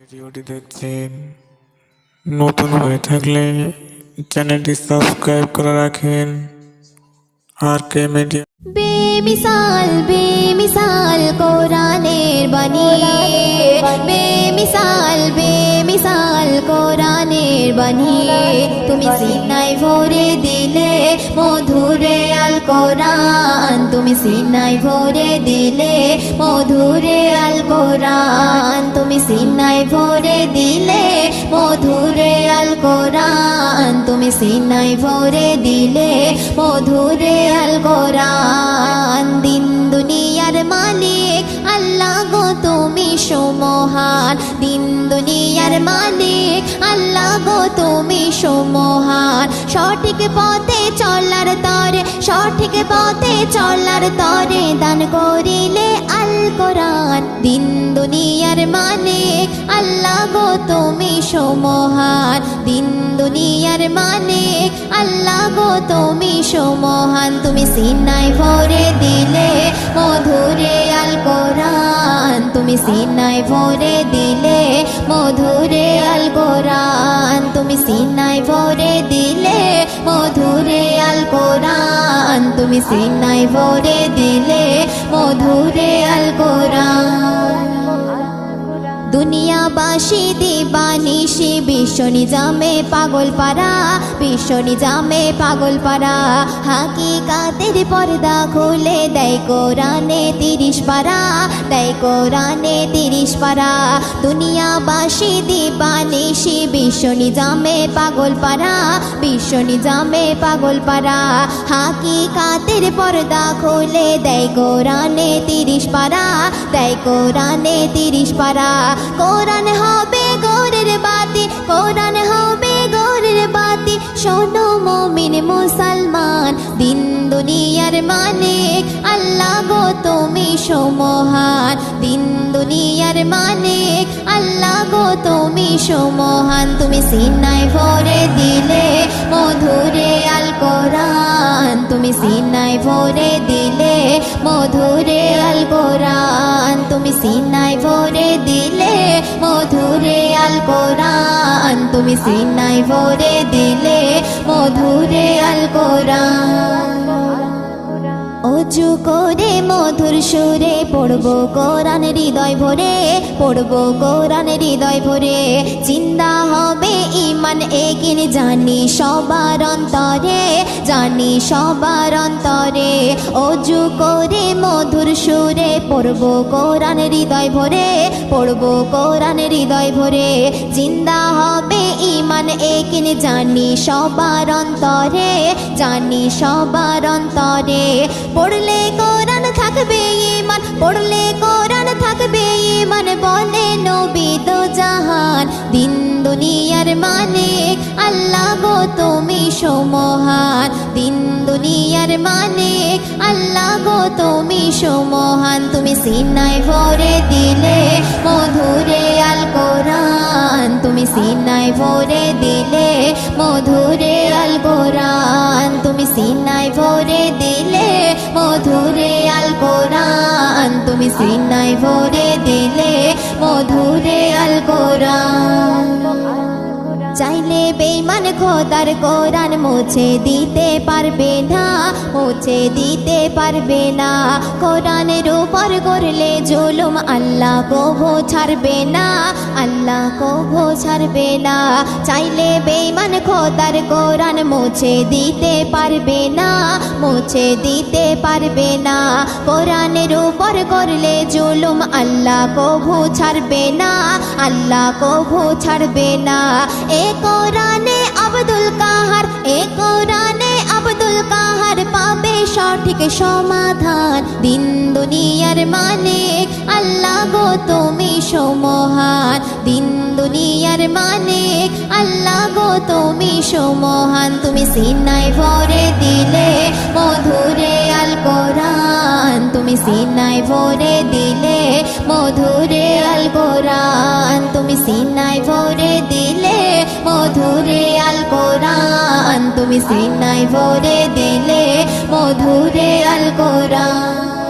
ভিডিওটি দেখছেন নতুন হয়ে থাকলে চ্যানেলটি সাবস্ক্রাইব করে রাখেন। আর কে মিডিয়া বেমিসাল বেমিসাল, কোরআনের বাণী। বেমিসাল বেমিসাল, কোরআনের বাণী। তুমি সিনাই ভরে দিলে মধুরে আল কোরআন। তুমি সিনাই ভরে দিলে মধুরে আল কোরআন। সিনাই ভরে দিলে মধুরে আল কোরআন। তুমি সিনাই ভরে দিলে মধুরে আল কোরআন। দিন দুনিয়ার মালিক, আল্লাহ গো তুমি সমহান। দিন দুনিয়ার মালিক, আল্লাহ গো তুমি সমহান। সঠিক পথে চলার তরে, সঠিক পথে চলার তরে দান করিলে আল কোরআন। দিন দুনিয়ার মালিক আল্লাহ গো, তুমি সমহান। দিন দুনিয়ার মালিক আল্লাহ গো, তুমি সমহান। তুমি সিনাই ভরে দিলে, মধুরে আল কোরআন। তুমি সিনাই ভরে দিলে, মধুরে আল কোরআন। তুমি সিনাই ভরে দিলে, মধুরে আল কোরআন। তুমি সিনাই ভরে দিলে, মধুরে আল কোরআন। দুনিয়াবাসী দিবানিশি বিশ্ব নিজামে পাগল পারা বিশ্ব নিজামে পাগল পারা হাকিকাতের পর্দা খুলে দেয় কোরআনে তিরিশ পারা, দেয় কোরআনে তিরিশ পারা। দুনিয়াবাসী দিবানিশি বিশ্ব নিজামে পাগল পারা বিশ্ব নিজামে পাগল পারা হাকিকাতের পর্দা খুলে দেয় কোরআনে তিরিশ পারা, দেয় কোরআনে তিরিশ পারা। কোরআন হবে গৌরের বাতি, কোরআন হবে গৌরের বাতি। শোনো মমিন মুসলমান, দিন দুনিয়ার মালিক, আল্লাহ গো তুমি সমহান। দিন দুনিয়ার মালিক, আল্লাহ গো তুমি সমহান। তুমি সিনাই ভরে দিলে মধুরে আল কোরআন। তুমি সিনাই ভরে দিলে মধুরে আল কোরআন। তুমি সিনাই ভরে দিলে কোরআন তুমি সিনাই ভরে দিলে মধুরে আল কোরআন অজু করে মধুর সুরে পড়ব কোরআন হৃদয় ভরে, পড়ব কোরআন হৃদয় ভরে চিন্তা হবে ইমান এগিন জানি সবার অন্তরে, জানি সবার অন্তরে। অজু করে মধুর সুরে পড়ব কোরআন হৃদয় ভরে, পড়ব কোরআন হৃদয় ভরে। জিন্দা হবে ইমান এগিন জানি সবার অন্তরে, জানি সবার অন্তরে। পড়লে কোরআন থাকবে ইমান পড়লে কোরআন থাকবে ইমান বলে নবী দো জাহান। তুমি সমহান। দিন দুনিয়ার মালিক আল্লাহ গো, তুমি সমহান। তুমি সিনাই ভরে দিলে মধুরে আল কোরআন। তুমি সিনাই ভরে দিলে মধুরে আল কোরআন। তুমি সিনাই ভরে দিলে মধুরে আল কোরআন। তুমি সিনাই ভরে দিলে বেইমান খোদার কোরআন মুছে দিতে পারবে না, মুছে দিতে পারবে না। কোরআনের উপর করলে জুলুম আল্লাহ কভো ছাড়বে না, আল্লাহ কভো ছাড়বে না। চাইলে বেইমান খোদার কোরআন মুছে দিতে পারবে না, মুছে দিতে পারবে না। কোরআনের উপর করলে জুলুম আল্লাহ কভু ছাড়বে না, আল্লাহ কভু ছাড়বে না। এ কোরআনে আব্দুল কাহার, এ কোরআনে আব্দুল কাহার পাবে সঠিক সমাধান। দিন দুনিয়ার মালিক, আল্লাহ গো তুমি সমহান। দিন দুনিয়ার মালিক, আল্লাহ গো তুমি সমহান। তুমি সিনাই ভরে দিলে মধুরে আল কোরআন। তুমি সিনাই ভরে দিলে মধুরে আল কোরআন। তুমি সিনাই ভরে দিলে মধুরে আল কোরআন তুমি সিনাই ভরে দিলে মধুরে আল কোরআন।